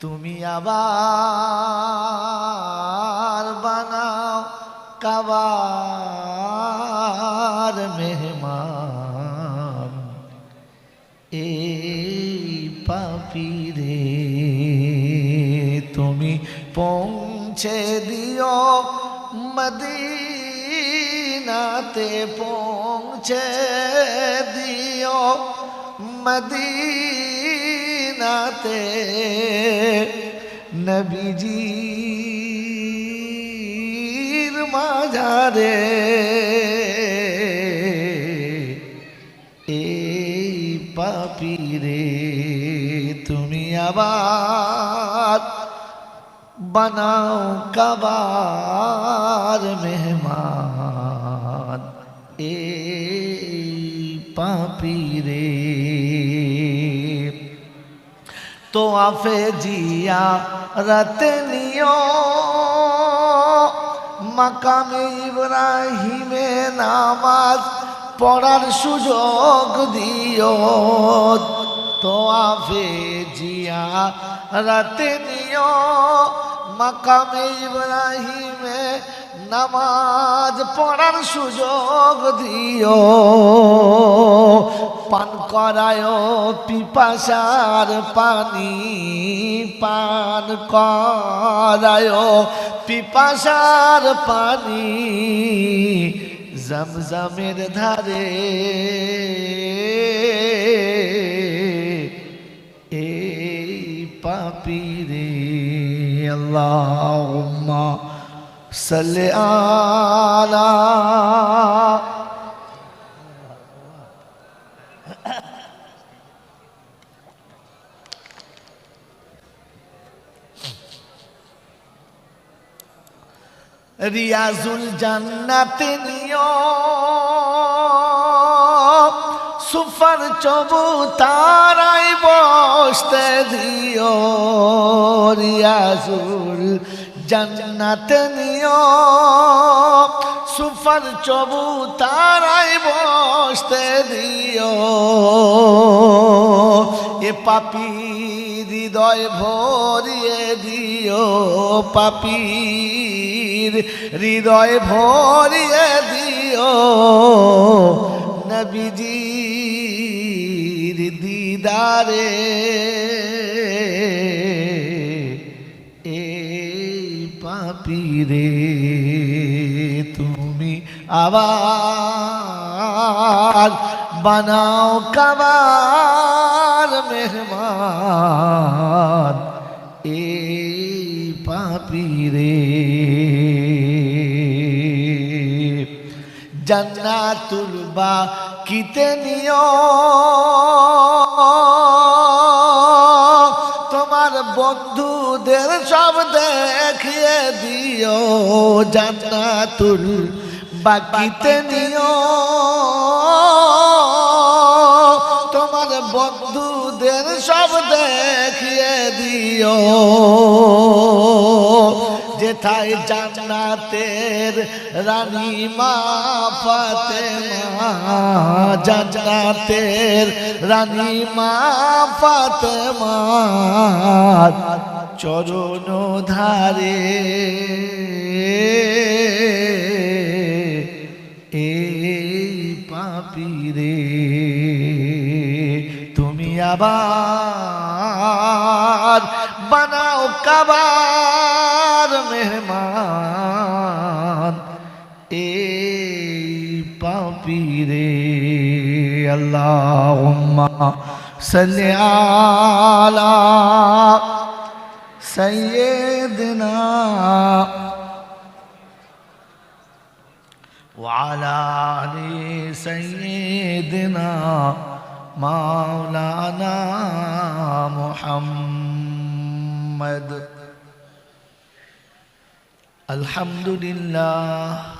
তুমি আবার বানাও কাবার মেহমান। এই পাপিরে তুমি পৌঁছে দিও মদিনাতে পৌঁছে দিও মদিনাতে নবীজির মাঝারে এই পাপিরে তুমি আবার বানাও কাবার মেহমান। এই পাপিরে তো আফে জিয়া রাতে নিও। মাকামে ইব্রাহিমে নামাজ পড়ার সুযোগ দিও। তো আফে জিয়া রাতে নিও। মাকামে ইব্রাহিমে নামাজ পড়ার সুযোগ দিও। পান করায় পিপাসার পানি, পান করায় পিপাসার পানি। জমজমের ধারে এই পাপিরে আল্লাহ সাল্লি আলা রিয়াজুল জান্নাতে নিও সুফার চবু তারাই বসতে দিও, রিয়াজুল জান্নাতে নিও। সুফার চবু তারাই বসতে দিও। এ পাপি হৃদয় ভরিয়ে দিও, পাপির হৃদয় ভরিয়ে দিও। নবীজির দিদারে এই পাপিরে তুমি আবার বানাও কাবার মেহমান। এই পাপিরে জান্নাতুল বা কিতে নিও। বন্ধুদের সব দেখিয়ে দিও জান্নাতুল বাকিতে নিও। তোমার বন্ধুদের সব দেখিয়ে দিও যেথায় জান্নাতের রানী মা ফাতেমা, জান্নাতের রানী মা ফাতেমা, চরণ ধারে। এই পাপিরে তুমি আবার বানাও কাবার মেহমান। اللهم صل على سيدنا وعلى آل سيدنا مولانا محمد. الحمد لله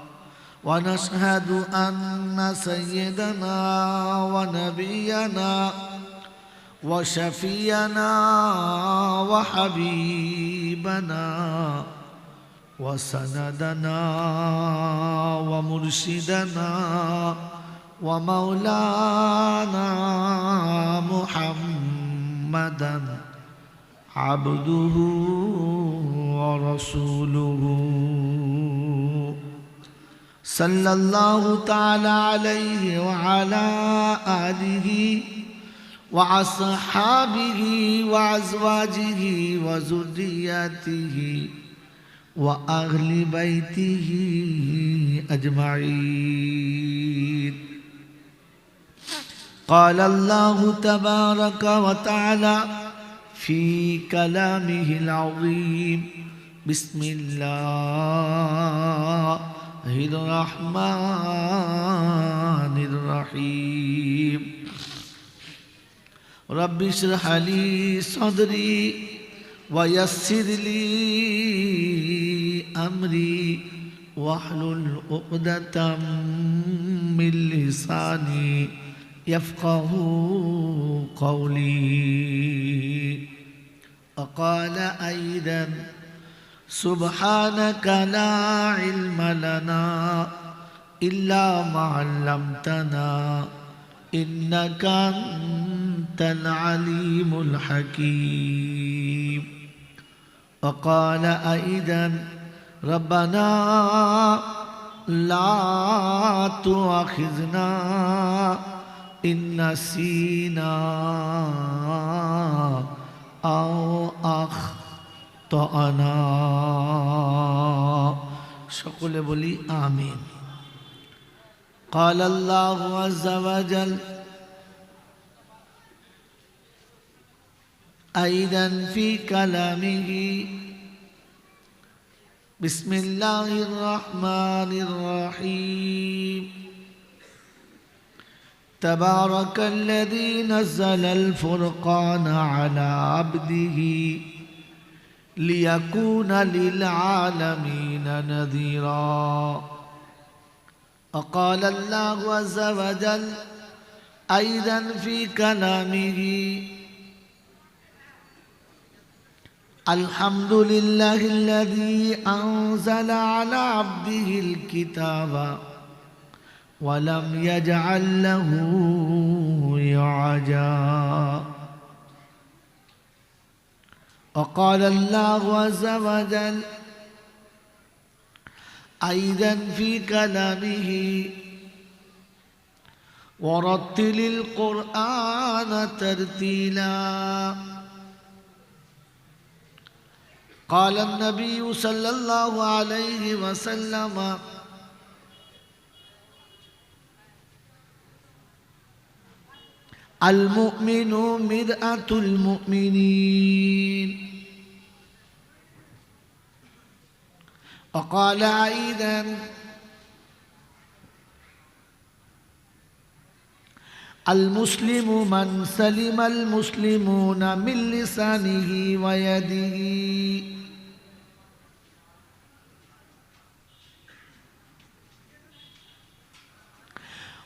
ونشهد أن سيدنا ونبينا وشفينا وحبيبنا وسندنا ومرشدنا ومولانا محمدا عبده ورسوله. صلى الله تعالى عليه وعلى آله وأصحابه وأزواجه وذرياته وأهل بيته أجمعين. قال الله تبارك وتعالى في كلامه العظيم بسم الله. الرحمن الرحيم. رب اشرح لي صدري ويسر لي أمري واحلل عقدة من لساني يفقه قولي. وقال أيضا سبحانك لا علم لنا إلا ما علمتنا إنك أنت العليم الحكيم. وقال أيضا ربنا لا تؤاخذنا إن نسينا أو أخطأنا. সকলে বলি আমিন قال الله عز وجل أيضا في كلامه بسم الله الرحمن الرحيم تبارك الذي نزل الفرقان على عبده ليكون للعالمين نذيرا. وقال الله عز وجل أيضا في كلامه الحمد لله الذي أنزل على عبده الكتاب ولم يجعل له عجا. وقال الله عز وجل أيضا في كلامه ورتل القرآن ترتيلا. قال النبي صلى الله عليه وسلم المؤمن مرآة المؤمنين. وقال أيضا المسلم من سلم المسلمون من لسانه ويده.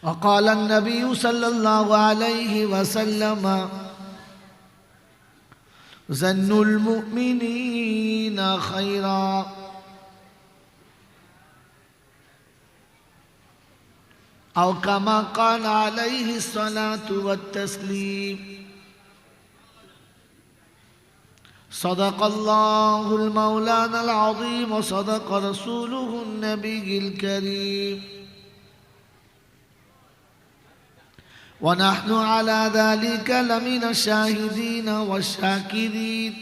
وقال النبي صلى الله عليه وسلم زن المؤمنين خيرا. أو كما قال عليه الصلاة والتسليم صدق الله المولانا العظيم وصدق رسوله النبي الكريم. ونحن على ذلك لمن الشاهدين والشاكرين.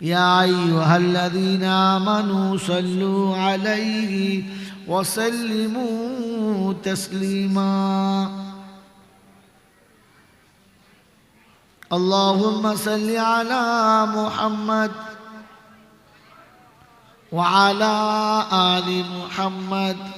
يا أيها الذين آمنوا صلوا عليه وسلموا تسليما. اللهم صل على محمد وعلى آل محمد.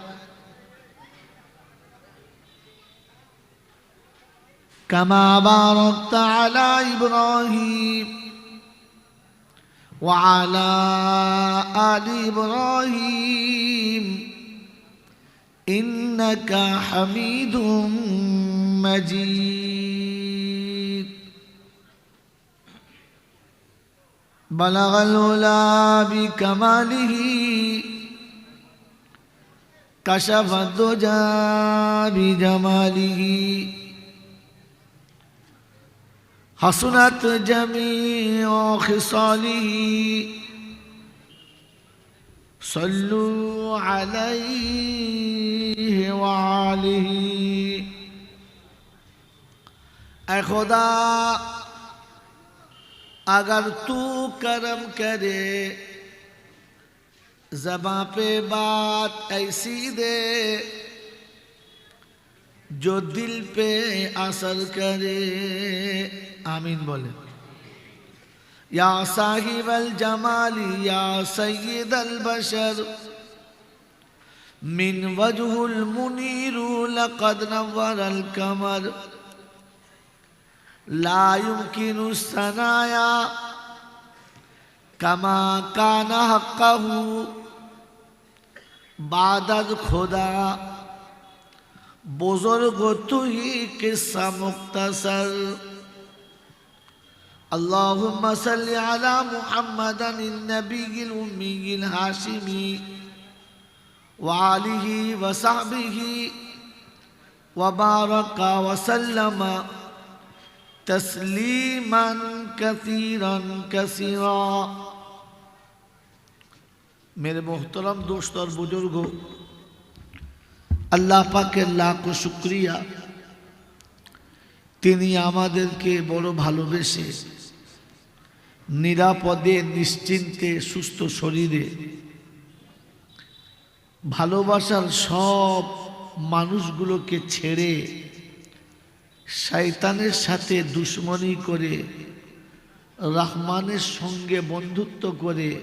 كما باركت على إبراهيم وعلى آل إبراهيم. إنك حميد مجيد. بلغ العلا بكماله كشف الدجى بجماله. حسنت جميع خصاله صلوا علیہ وآلہ. اے خدا، اگر تو کرم کرے، زباں پہ بات ایسی دے جو دل پہ اثر کرے۔ आमीन बोले। या साहिब अल जमाली, या सईद अल बशर। मिन वजहुल मुनीरु, लकद नवर अल कमर। ला युमकिनु सनाया, कमा कान हक्कहू। बादद खुदा, बुज़ुर्ग तु ही किस्सा मुख्तसर اللهم صل على محمد النبي الأمي الهاشمي وعليه وصحبه وبارك وسلم تسليما كثيرا كثيرا میرے محترم دوست اور بزرگوں আল্লাহ পাকে আল্লাহ কো শুক্রিয়া তিনি আমাদেরকে বড় ভালোবেসে নিরাপদে, নিশ্চিন্তে, সুস্থ শরীরে। ভালোবাসার সব মানুষগুলোকে ছেড়ে শয়তানের সাথে দুশ্মনী করে, রহমানের সঙ্গে বন্ধুত্ব করে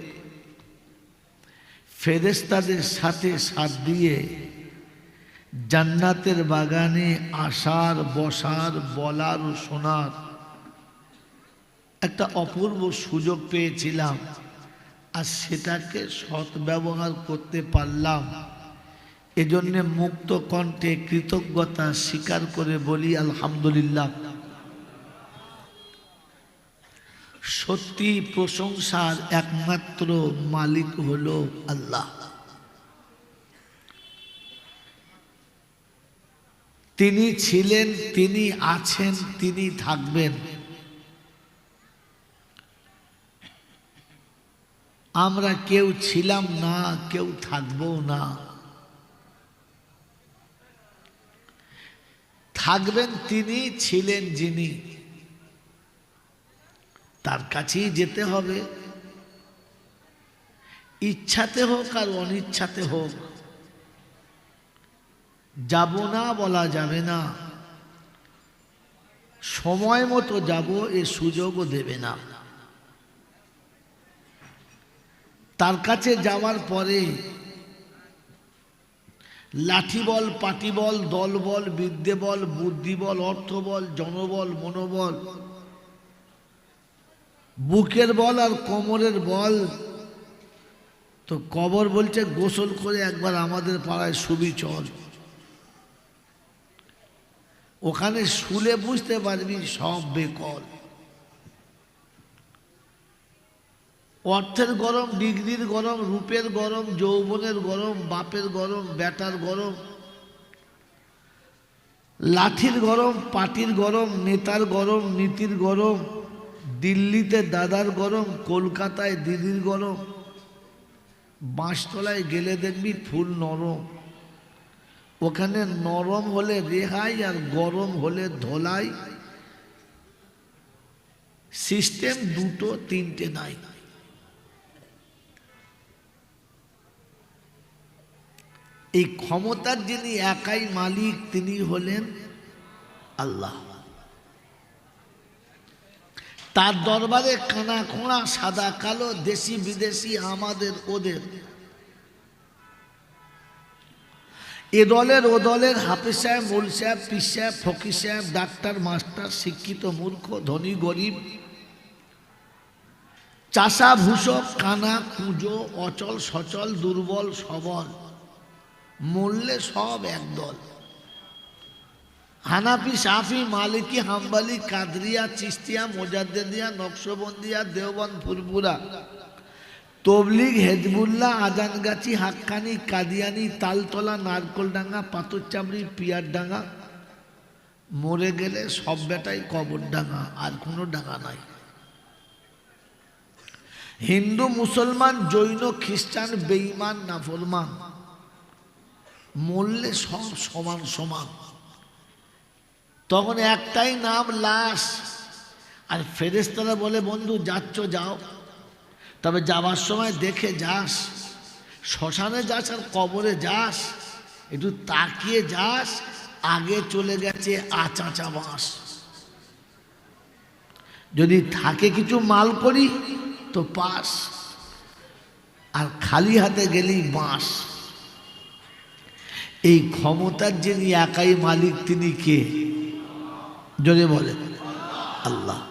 ফেরেস্তাদের সাথে সাথ দিয়ে জান্নাতের বাগানে আসার, বসার, বলার ও শোনার একটা অপূর্ব সুযোগ পেয়েছিলাম আর সেটাকে সৎ ব্যবহার করতে পারলাম। এজন্যে মুক্ত কণ্ঠে কৃতজ্ঞতা স্বীকার করে বলি, আলহামদুলিল্লাহ। সত্যি প্রশংসার একমাত্র মালিক হলো আল্লাহ। তিনি ছিলেন, তিনি আছেন, তিনি থাকবেন। আমরা কেউ ছিলাম না, কেউ থাকব না। থাকবেন তিনি, ছিলেন যিনি। তার কাছেই যেতে হবে। ইচ্ছাতে হোক আর অনিচ্ছাতে হোক। যাব না বলা যাবে না। সময় মতো যাব, এ সুযোগও দেবে না। তার কাছে যাওয়ার পরে লাঠি বল, পাটি বল, দল বল, বিদ্যে বল, বুদ্ধি বল, অর্থ বল, জনবল, মনোবল, বুকের বল আর কোমরের বল, তো কবর বলছে, গোসল করে একবার আমাদের পাড়ায় সুবি চল। ওখানে শুলে বুঝতে পারবি সব বেকল। অর্থের গরম, ডিগ্রির গরম, রূপের গরম, যৌবনের গরম, বাপের গরম, বেটার গরম, লাঠির গরম, পাটির গরম, নেতার গরম, নীতির গরম, দিল্লিতে দাদার গরম, কলকাতায় দিদির গরম, বাঁশতলায় গেলে দেখবি ফুল নরম। ওখানে নরম হলে রেহাই আর গরম হলে ধোলাই। সিস্টেম দুটো, তিনটে নাই। এই ক্ষমতার যিনি একাই মালিক, তিনি হলেন আল্লাহ। তার দরবারে কানা খোঁড়া, সাদা কালো, দেশি বিদেশি, আমাদের, ওদের। এ দলের, ও দলের হাফিজ সাহেব, মোল সাহেব পিস সাহেব, ফকির সাহেব, ডাক্তার, মাস্টার, শিক্ষিত, মূর্খ, ধনী, গরিব চাষা ভূষক কানা, কুঁজো, অচল, সচল, দুর্বল, সবল। মূল্যে সব একদল হানাফি সাফি মালিকি, হাম্বালি, কাদরিয়া, চিস্তিয়া, মোজাদ্দেদিয়া, নকশবন্দিয়া দেওবন ফুরপুরা তবলিগ, হেজবুল্লাহ, আজানগাছি, হাক্কানি, কাদিয়ানি, তালতলা, নারকোলডাঙ্গা, পাথরচামড়ি, পিয়ারডাঙ্গা, মরে গেলে সব বেটাই কবর ডাঙ্গা আর কোনো ডাঙ্গা নাই। হিন্দু, মুসলমান, জৈন, খ্রিস্টান, বেঈমান, নাফরমান। মরলে সব সমান সমান। তখন একটাই নাম লাশ। আর ফেরেস্তারা বলে, বন্ধু, যাচ্ছ, যাও। তবে যাবার সময় দেখে যাস। শ্মশানে যাস আর কবরে যাস। একটু তাকিয়ে যাস, আগে চলে গেছে আচাচা বাঁশ। যদি থাকে কিছু মাল করি তো পাস। আর খালি হাতে গেলেই বাঁশ। এই ক্ষমতার যিনি একাই মালিক, তিনি কে? যদি বলে। আল্লাহ।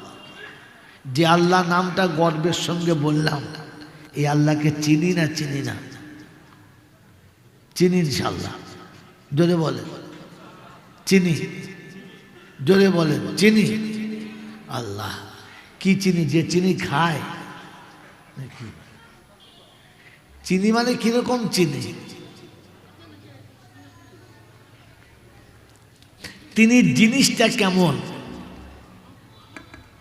যে আল্লাহ নামটা গর্বের সঙ্গে বললাম, এই আল্লাহকে চিনি না চিনি না? চিনি ইনশাল্লাহ জোরে বলে। চিনি। জোরে বলে, চিনি। আল্লাহ, কি চিনি? যে চিনি খায়। চিনি মানে কীরকম চিনি? তিনি জিনিসটা কেমন?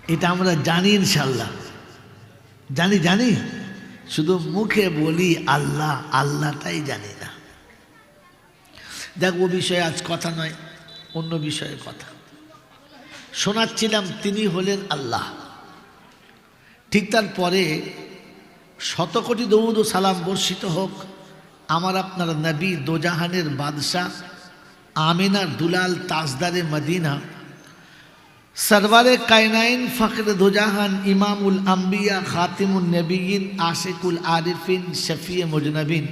এটা আমরা জানি ইনশাল্লাহ জানি জানি? শুধু মুখে বলি আল্লাহ, আল্লাহটাই জানি না। দেখ, ও বিষয়ে আজ কথা নয়, অন্য বিষয়ে কথা। শোনাচ্ছিলাম তিনি হলেন আল্লাহ। ঠিক তার পরে শতকোটি দৌদ সালাম বর্ষিত হোক, আমার আপনার নবী দোজাহানের বাদশাহ আমিনার দুলাল তাজদারে মদিনা, সরওয়ারে কায়নাইন ফখর দুজাহান ইমামুল আম্বিয়া খাতিমুল নবীন আশিকুল আরিফিন শফিয়ে মুজনবিন,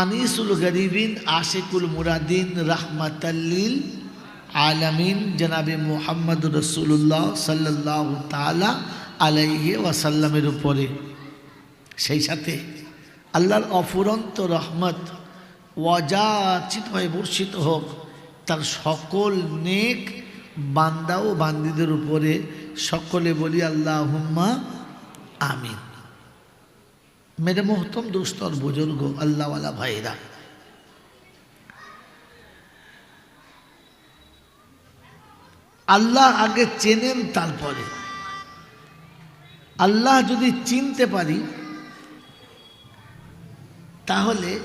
আনিসুল গরিবিন আশিকুল মুরাদিন রহমতাল্লিল আলমিন জনাবে মোহাম্মদ রসুল্লাহ সাল্লাহ তালা আলাইহে ওয়াসাল্লামের উপরে। সেই সাথে আল্লাহর অফুরন্ত রহমত ওয়াজাচিত হয়ে, বর্ষিত হোক, তার সকল নেক বান্দা ও বান্দিদের উপরে সকলে বলি আল্লাহ হুম্মা আমিন। মেরে মোহতম দোস্তর বুজুর্গ, আল্লাহওয়ালা ভাইরা। আল্লাহ আগে চেনেন তারপরে। আল্লাহ যদি চিনতে পারি, তাহলে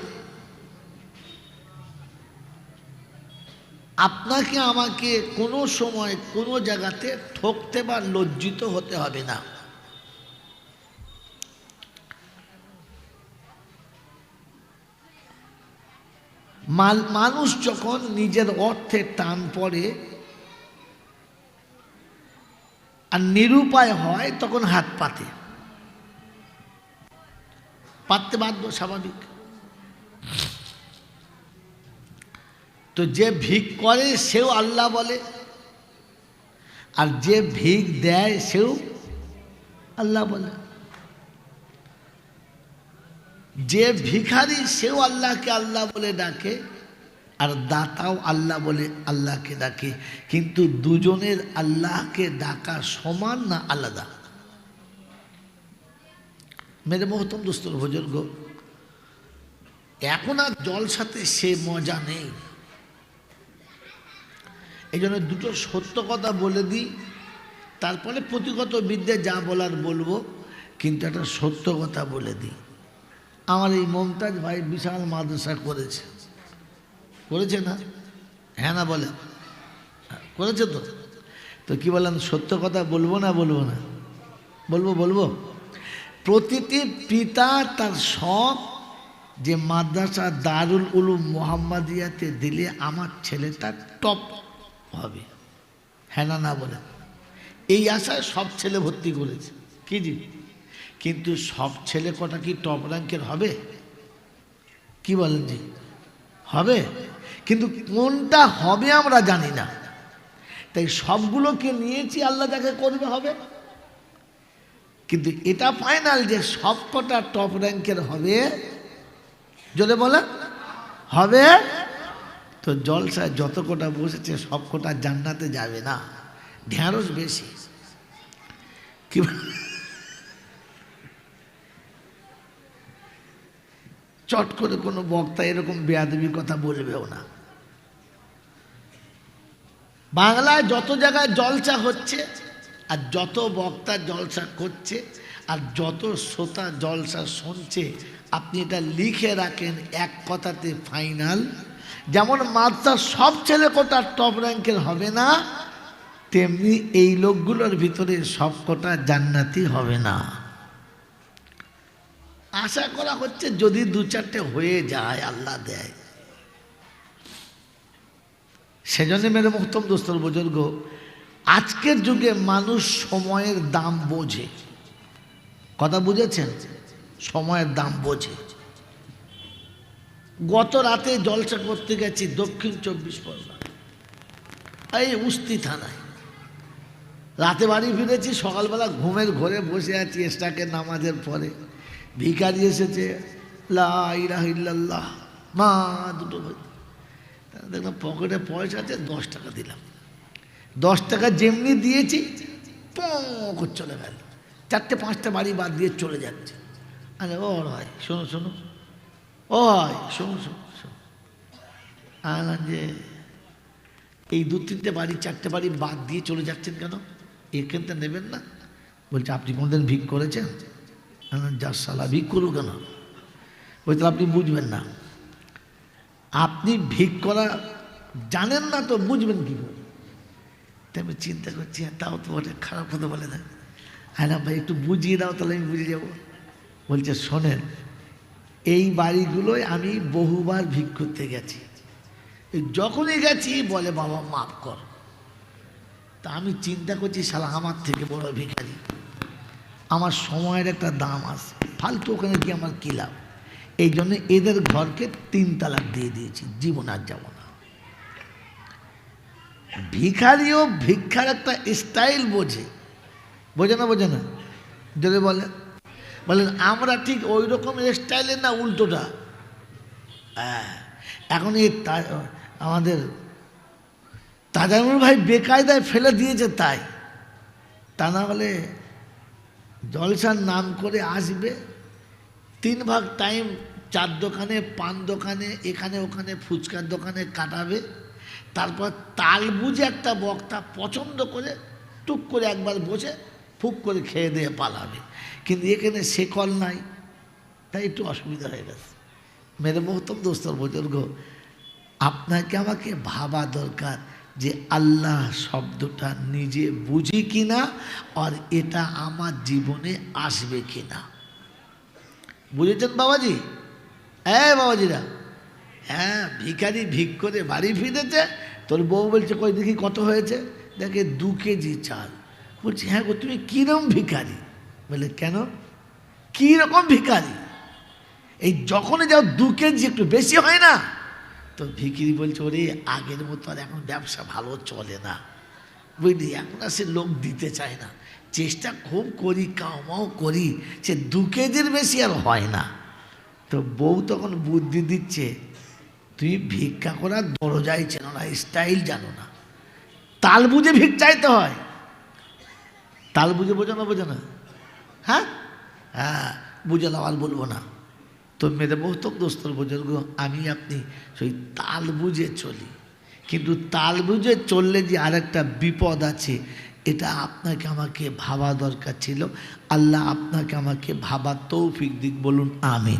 আপনাকে আমাকে কোনো সময় কোনো জায়গাতে ঠকতে বা লজ্জিত হতে হবে না। মাল, মানুষ যখন নিজের অর্থে টান পড়ে আর নিরুপায় হয়, তখন হাত পাতে। পাততে বাধ্য, স্বাভাবিক। তো যে ভিক করে, সেও আল্লাহ বলে। আর যে ভিক দেয়, সেও আল্লাহ বলে। যে ভিখারি, সেও আল্লাহকে আল্লাহ বলে ডাকে, আর দাতাও আল্লাহ বলে আল্লাহকে ডাকে। কিন্তু দুজনের আল্লাহকে ডাকা সমান না আলাদা? মেরে মহতম দোস্তর বুজুর্গ এখন আর জলসাতে সে মজা নেই। এই জন্য দুটো সত্য কথা বলে দিই। তারপরে প্রতিগত বিদ্যে যা বলার বলব, কিন্তু একটা সত্য কথা বলে দিই। আমার এই মমতাজ ভাই বিশাল মাদ্রাসা করেছে। করেছে না? হ্যাঁ না বলে। করেছে তো? তো কি বলেন সত্য কথা বলব না বলব না? বলব বলব? প্রতিটি পিতা তার শখ যে মাদ্রাসা দারুল উলুম মোহাম্মদিয়াতে দিলে আমার ছেলেটা টপ। হবে। হ্যাঁ না না বলে। এই আশায় সব ছেলে ভর্তি করেছে। কি জি? কিন্তু সব ছেলে কটা কি টপ র্যাঙ্কের হবে? কি বলেন জি? হবে? কিন্তু কোনটা হবে আমরা জানি না। তাই সবগুলোকে নিয়েছি আল্লাহ যাকে করবে হবে। কিন্তু এটা ফাইনাল যে সব কটা টপ র্যাঙ্কের হবে যদি বলে হবে তো জলসায় যত কটা বসেছে, সব কটা জান্নাতে যাবে না। ঢ্যাঁড়স বেশি। কি চট করে কোনো বক্তা এরকম বেয়াদবি কথা বলবেও না। বাংলায় যত জায়গায় জলসা হচ্ছে, আর যত বক্তা জলসা করছে, আর যত শ্রোতা জলসা শুনছে, আপনি এটা লিখে রাখেন এক কথাতে ফাইনাল। যেমন মাদ্রাসার সব ছেলে কোটা টপ র্যাঙ্কের হবে না, তেমনি এই লোকগুলোর ভিতরে সব কটা জান্নাতি হবে না। আশা করা হচ্ছে যদি দু চারটে হয়ে যায়, আল্লাহ দেয়। সেজন্য মেরে মুক্তম দোস্তর বুজুর্গ, আজকের যুগে মানুষ সময়ের দাম বোঝে। কথা বুঝেছেন? সময়ের দাম বোঝে। গত রাতে জলসা করতে গেছি দক্ষিণ চব্বিশ পরগনা। এই উস্তি থানায়। রাতে বাড়ি ফিরেছি, সকালবেলা ঘুমের ঘরে বসে আছি এস্টাকে নামাজের পরে। ভিখারি এসেছে, লা ইলাহা ইল্লাল্লাহ, মা, দুটো। দেখলাম পকেটে পয়সা আছে, দশ টাকা দিলাম। দশ টাকা যেমনি দিয়েছি করে চলে গেল। চারটে পাঁচটা বাড়ি বাদ দিয়ে চলে যাচ্ছে। আরে ও হয় শোনো শোনো। ও হয় শোনো শোনো শোনো। আলাম যে এই দু তিনটে বাড়ি চারটে বাড়ি বাদ দিয়ে চলে যাচ্ছেন কেন? এখানটা নেবেন না। বলছে আপনি কোনদিন ভিক করেছেন? আমি যা সালা ভিক করু কেন? বলছে আপনি বুঝবেন না। আপনি ভিক করা জানেন না তো বুঝবেন কী করে? তাই আমি চিন্তা করছি হ্যাঁ, তাও তো অনেক খারাপ কথা বলে না। হ্যাঁ ভাই একটু বুঝিয়ে দাও তাহলে আমি বুঝে যাব। বলছে শোনেন এই বাড়িগুলোয় আমি বহুবার ভিক করতে গেছি যখনই গেছি, বলে, বাবা, মাফ কর। তা আমি চিন্তা করছি, শালা, আমার থেকে বড় ভিখারি। আমার সময়ের একটা দাম আছে। ফালতু ওখানে গিয়ে আমার কী লাভ? এই জন্য এদের ঘরকে তিন তালাক দিয়ে দিয়েছি, জীবন আর যাব না। ভিখারিও ভিক্ষার একটা স্টাইল বোঝে। বোঝে না বোঝে না? যদি বলে বলেন, আমরা ঠিক ওই রকম স্টাইলের না, উল্টোটা? হ্যাঁ এখন এই আমাদের তাজামুল ভাই বেকায়দায় ফেলে দিয়েছে তাই। তা না হলে জলসার নাম করে আসবে, তিন ভাগ টাইম চার দোকানে, পান দোকানে, এখানে ওখানে, ফুচকার দোকানে কাটাবে, তারপর তাল বুঝে একটা বক্তা পছন্দ করে টুক করে একবার বসে, ফুক করে খেয়ে দিয়ে পালাবে। কিন্তু এখানে শেকল নাই। তাই একটু অসুবিধা হয়ে গেছে। মেরে মহতম দোস্তর বুজুর্গ, আপনাকে আমাকে ভাবা দরকার যে আল্লাহ শব্দটা নিজে বুঝি কিনা আর এটা আমার জীবনে আসবে কিনা। বুঝেছেন বাবাজি? হ্যাঁ বাবাজিরা। হ্যাঁ ভিখারি ভিক করে বাড়ি ফিরেছে। তোর বউ বলছে, কই দেখি কত হয়েছে? দেখে দু কেজি চাল। বলছি হ্যাঁ গো, তুমি কিরম ভিখারি? বলে, কেন? কীরকম ভিকারি এই যখনই যাও দু কেজি একটু বেশি হয় না? তো ভিকিরি বলছে, ওরে, আগের মতো আর এখন ব্যবসা ভালো চলে না। বুঝলি? এখন আর সে লোক দিতে চায় না। চেষ্টা খুব করি, কামাও করি, সে দু কেজির বেশি আর হয় না। তো বউ তখন বুদ্ধি দিচ্ছে তুমি ভিক্ষা করার দরজাই চেনো না, স্টাইল জানো না। তাল বুঝে ভিক চাইতে হয়। তাল বুঝে বোঝো না বোঝো না? হ্যাঁ? হ্যাঁ বুঝে আর বলব না। তো মেয়েদের বহুত দোস্তর বুজুর্গ আমি আপনি, সেই তাল বুঝে চলি। কিন্তু তাল বুঝে চললে যে আর একটা বিপদ আছে, এটা আপনাকে আমাকে ভাবা দরকার ছিল। আল্লাহ আপনাকে আমাকে ভাবা তৌফিক দিক, বলুন আমিন।